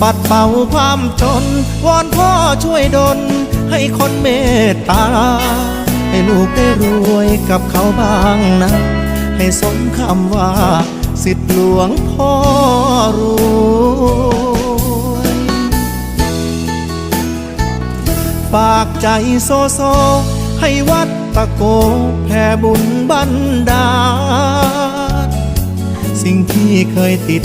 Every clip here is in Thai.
ปัดเป่าความจน วอนพ่อช่วยดล ให้คนเมตตา ให้ลูกได้รวยกับเขาบ้างนะ ให้สมคำว่า สิทธิหลวงพ่อรวยฝากใจโซโซ ให้วัดตะโกแผ่บุญบันดาลสิ่งที่เคยติด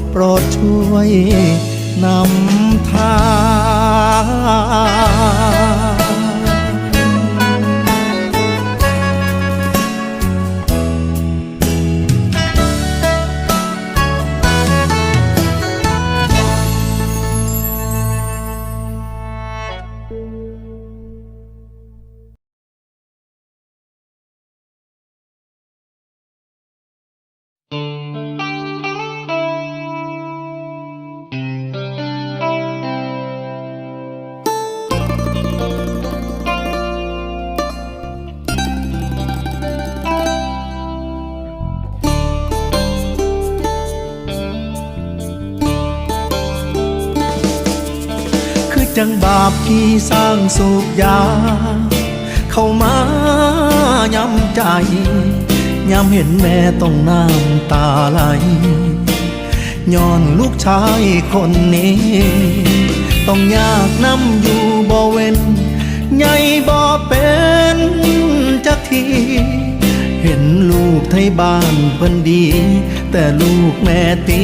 โปรดช่วยนำทาง จังบาปที่สร้างสูบยา เข้ามาย้ำใจยามเห็นแม่ต้องน้ำตาไหลย้อนลูกชายคนนี้ ต้องยากน้ำอยู่บ่เว้นใหญ่บ่เป็นจักทีเห็นลูกไทยบ้านเพิ่นดี แต่ลูกแม่ตี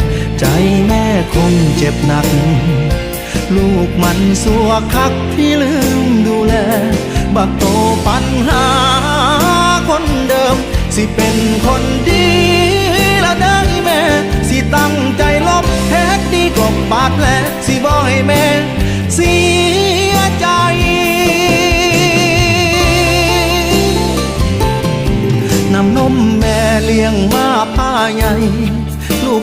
ใจแม่คงเจ็บหนัก ลูกมันสัวคักที่ลืมดูแล บักโตปัญหาคนเดิม สิเป็นคนดีละได้แม่ สิตั้งใจลบแท็กดีกว่าบาดแลสิบ่ให้แม่เสียใจน้ำนมแม่เลี้ยงมาผ้าใหญ่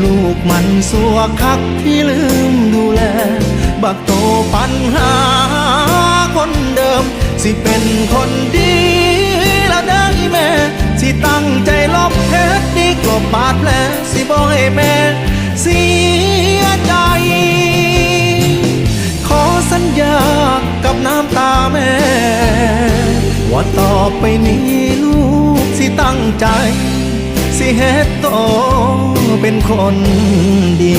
ลูกมันสัวคักที่ลืมดูแล บักโตปัญหาคนเดิม สิเป็นคนดีละได้แม่ สิตั้งใจลบเพชรดีกลบบาดแผลสิบ่ให้แม่เสียใจ ขอสัญญากับน้ำตาแม่ ว่าต่อไปนี้ลูกสิตั้งใจ สิเฮ็ดโตเป็นคนดี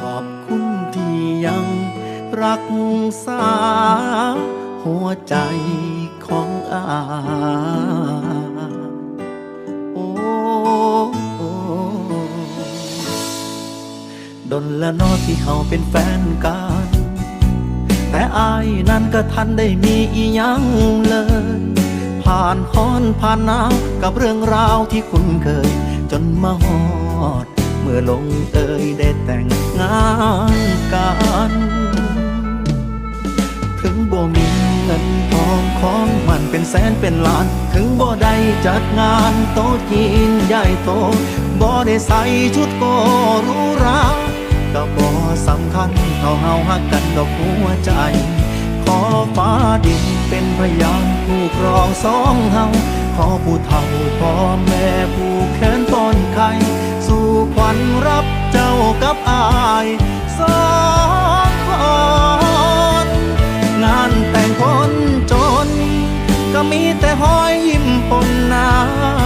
ขอบคุณที่ยังรักษา หัวใจของอาโอ้โดนละนอที่เขาเป็นแฟนกันแต่อายนั้นก็ทันได้มีอียังเลย ผ่านฮ้อนผ่านหนาวกับเรื่องราวที่คุ้นเคย จนมาฮอด มื่อลงเอยได้แต่งงานกัน ถึงบ่มีเงินทองของมันเป็นแสนเป็นล้าน ถึงบ่ได้จัดงานโต๊ะจีนใหญ่โตบ่ได้ใส่ชุดโกรูหราก็บ่สำคัญเท่าเฮาฮักกันดอกหัวใจ ขอฟ้าดินเป็นพยานผู้ครองสองเฮาขอผู้เฒ่าพ่อแม่ผู้แขนต้นไข่สู่ ขวัญรับเจ้ากับอายสองคนงานแต่งคนจน ก็มีแต่หอยยิ้มปนน้ำ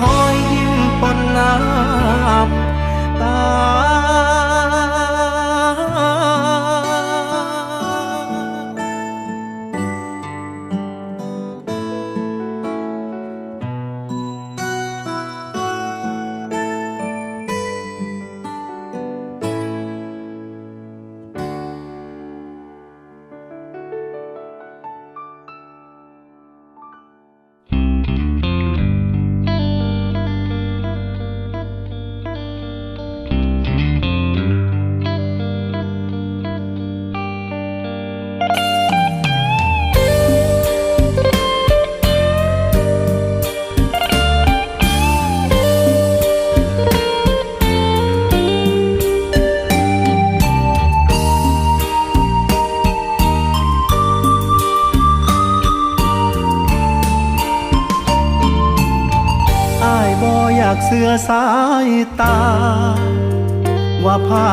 หอยยิ้มปนน้ำตา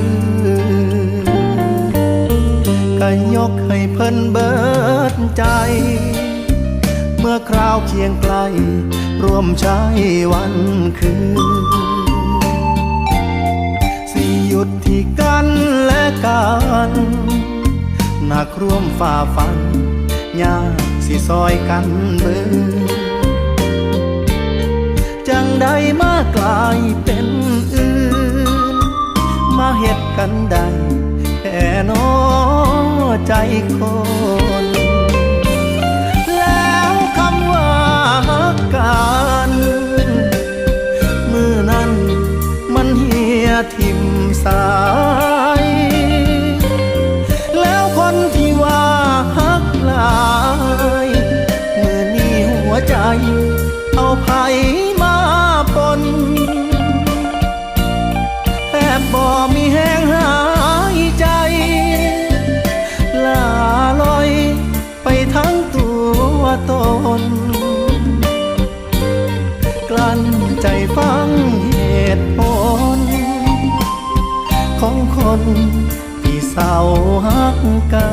น ก็ยกให้เพิ่นเบิดใจ เมื่อคราวเคียงไกล ร่วมใช้วันคืน สิหยุดที่กันและกันหนักร่วมฝ่าฟันยากสิซอยกันเบิดจังใดมากลายเป็นอื่น มาเฮ็ดกันได้แค่นอ ใจคน หัก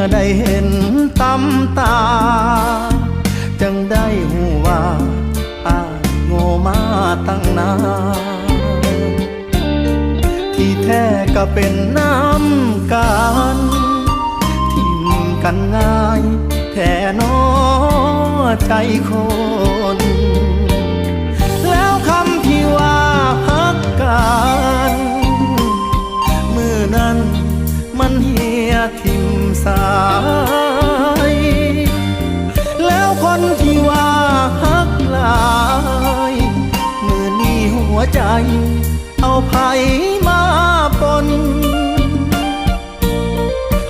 อได้เห็นตำตา จังได้หูว่าอายโง่มาตั้งนานที่แท้ก็เป็นน้ำกันทิมกันง่าย แท้นอใจคนายแล้วคนที่ว่าฮักลายมือนี้หัวใจ เอาไผมาปน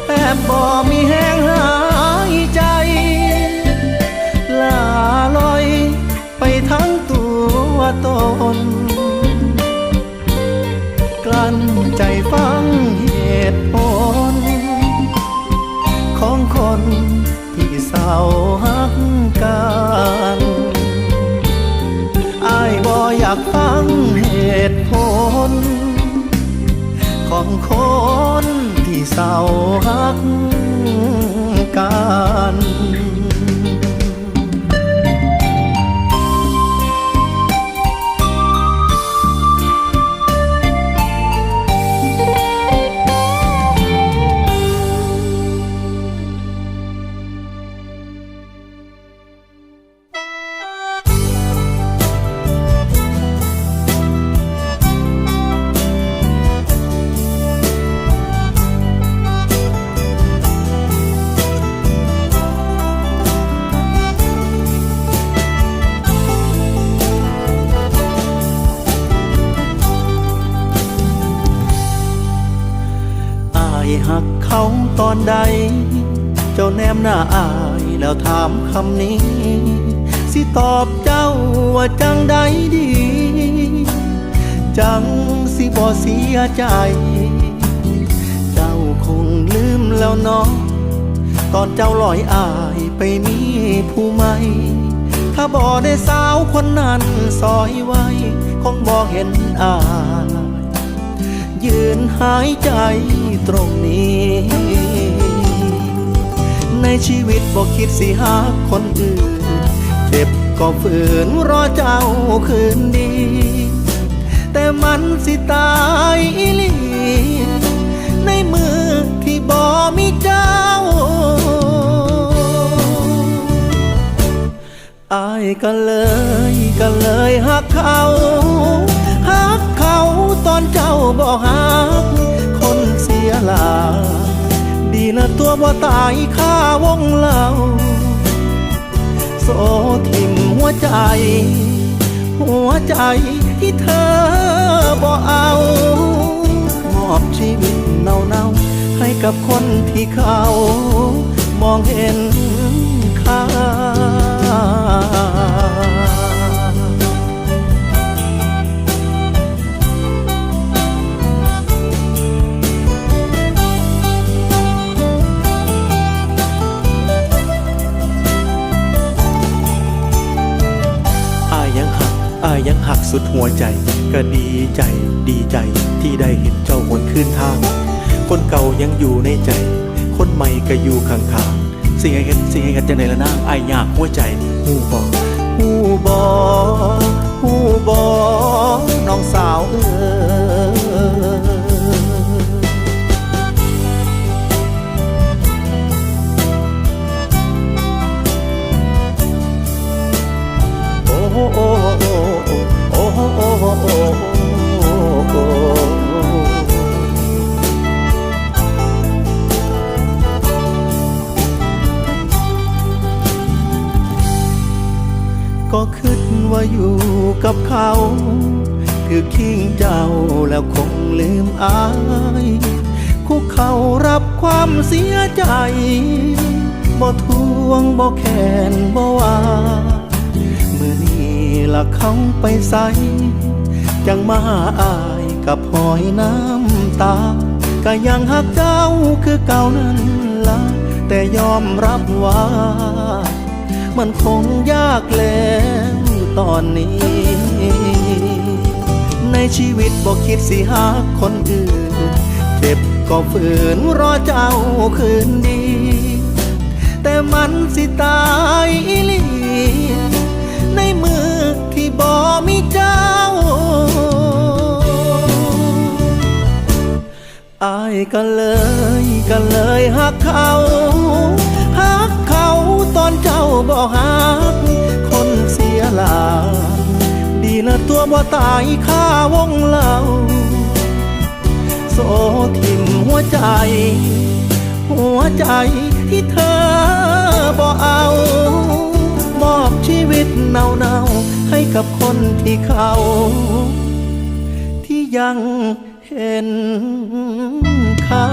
แอบบ่มี กกัน นมหน้าอายแล้วถามคำนี้ สิตอบเจ้าว่าจังใดดี จังสิบ่เสียใจ เจ้าคงลืมแล้วเนาะตอนเจ้าลอยอายไปมีผู้ใหม่ถ้าบ่ได้สาวคนนั้นซอยไว้คงบ่เห็นอายยืนหายใจตรงนี้ ในชีวิตบอกคิดสิหาคนอื่น เจ็บก็ฝืนรอเจ้าคืนดี แต่มันสิตายอีหลีในมือที่บ่มีเจ้าอายก็เลยก็เลยหักเขาหักเขาตอนเจ้าบอกหัก ละตัวบ่ตายค่าวงเล่าโซทิมหัวใจ หัวใจที่เธอบ่เอา มอบชีวิตเน่าๆให้กับคนที่เขา มองเห็นค่า สุดหัวใจ ก็ดีใจดีใจที่ได้เห็นเจ้าหวนคืนทาง คนเก่ายังอยู่ในใจ คนใหม่ก็อยู่ข้างๆสิ่งให้เห็นสิ่งไอ้กันจะไหนละนางอายอยากหัวใจหูบอหูบอหูบอน้องสาวเออ เขา คือคิงเจ้าแล้วคงลืมอาย คุกเขารับความเสียใจ บ่ทวงบ่แค้นบ่ว่ามือนี้ละเขาไปใสจังมาหาอายกับหอยน้ำตา ก็ยังหักเจ้าคือเก่านั้นละแต่ยอมรับว่า มันคงยากแล้ว ตอนนี้ชีวิตบอกคิดสิหาคนอื่น เจ็บก็ฝืนรอเจ้าคืนดี แต่มันสิตายอีหลีในมือที่บ่มีเจ้าอายก็เลยก็เลยหักเขาหักเขาตอนเจ้าบ่หัก ลา ดีละตัวบ่ตายค่าวงเล่าโสทิมหัวใจ หัวใจที่เธอบ่เอา มอบชีวิตเนาๆให้กับคนที่เขา ที่ยังเห็นค่า